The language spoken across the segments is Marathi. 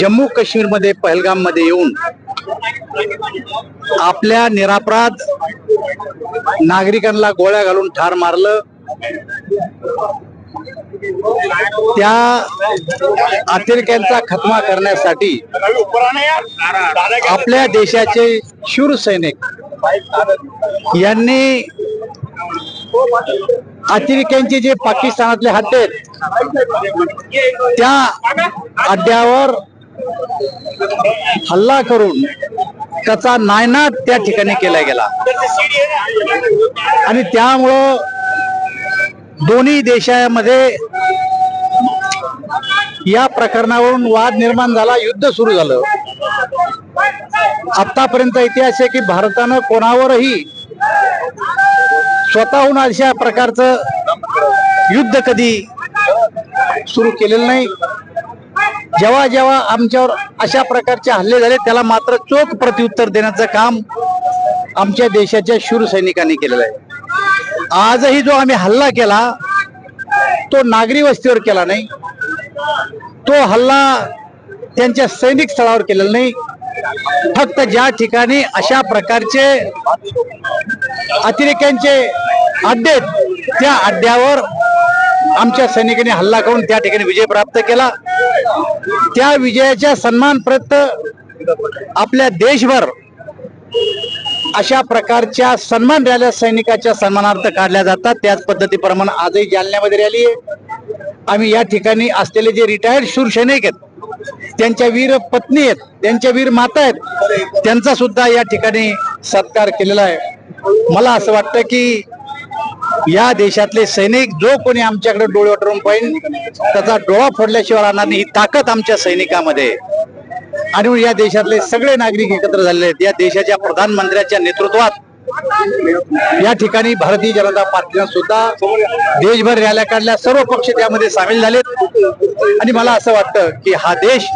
जम्मू काश्मीरमध्ये पहलगाममध्ये येऊन आपल्या निरापराध नागरिकांना गोळ्या घालून ठार मारलं. त्या अतिरेक्यांचा खतमा करण्यासाठी आपल्या देशाचे शूर सैनिक यांनी अतिरेक्यांचे जे पाकिस्तानातले हद्दे आहेत त्या अड्ड्यावर हल्ला करून त्याचा नायनाट त्या ठिकाणी केला गेला. आणि त्यामुळं दोन्ही देशामध्ये या प्रकरणावरून वाद निर्माण झाला युद्ध सुरू झालं. आतापर्यंत इतिहास आहे की भारतानं कोणावरही स्वतःहून अशा प्रकारचं युद्ध कधी सुरू केलेलं नाही. जेव्हा जेव्हा आमच्यावर अशा प्रकारचे हल्ले झाले त्याला मात्र चोख प्रत्युत्तर देण्याचं काम आमच्या देशाच्या शूर सैनिकांनी केलेलं आहे. आजही जो आम्ही हल्ला केला तो नागरी वस्तीवर केला नाही. तो हल्ला त्यांच्या सैनिक स्थळावर केलेला नाही. फक्त ज्या ठिकाणी अशा प्रकारचे अतिरेक्यांचे अड्डे त्या अड्ड्यावर आमच्या सैनिकांनी हल्ला करून त्या ठिकाणी विजय प्राप्त केला. त्या विजयाच्या सन्मान प्रत आपल्या देशभर अशा प्रकारच्या सन्मान रॅल्या सैनिकाच्या सन्मानार्थ काढल्या जातात. त्याच पद्धतीप्रमाणे आजही जालन्यामध्ये रॅली आहे. आम्ही या ठिकाणी असलेले जे रिटायर्ड शूर सैनिक आहेत त्यांच्या वीर पत्नी आहेत त्यांच्या वीर माता आहेत त्यांचा सुद्धा या ठिकाणी सत्कार केलेला आहे. मला असं वाटतं की या देशातले सैनिक जो कोणी आमच्याकडे डोळे वाटून पाहिजे त्याचा डोळा फोडल्याशिवाय राहणार नाही. ही ताकद आमच्या सैनिकामध्ये आणि या देशातले सगळे नागरिक एकत्र झालेले आहेत. या देशाच्या प्रधानमंत्र्याच्या नेतृत्वात या ठिकाणी भारतीय जनता पार्टीनं सुद्धा देशभर रॅल्या काढल्या. सर्व पक्ष त्यामध्ये सामील झालेत. आणि मला असं वाटतं की हा देश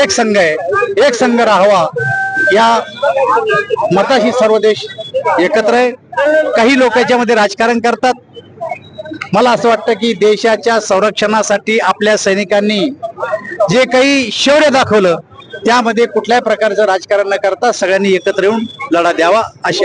एक संघ आहे एक संघ राहावा. या मताशी सर्व देश एकत्र आहे. काही लोक याच्यामध्ये राजकारण करतात. मला असं वाटतं की देशाच्या संरक्षणासाठी आपल्या सैनिकांनी जे काही शौर्य दाखवलं त्यामध्ये कुठल्याही प्रकारचं राजकारण न करता सगळ्यांनी एकत्र येऊन लढा द्यावा अशी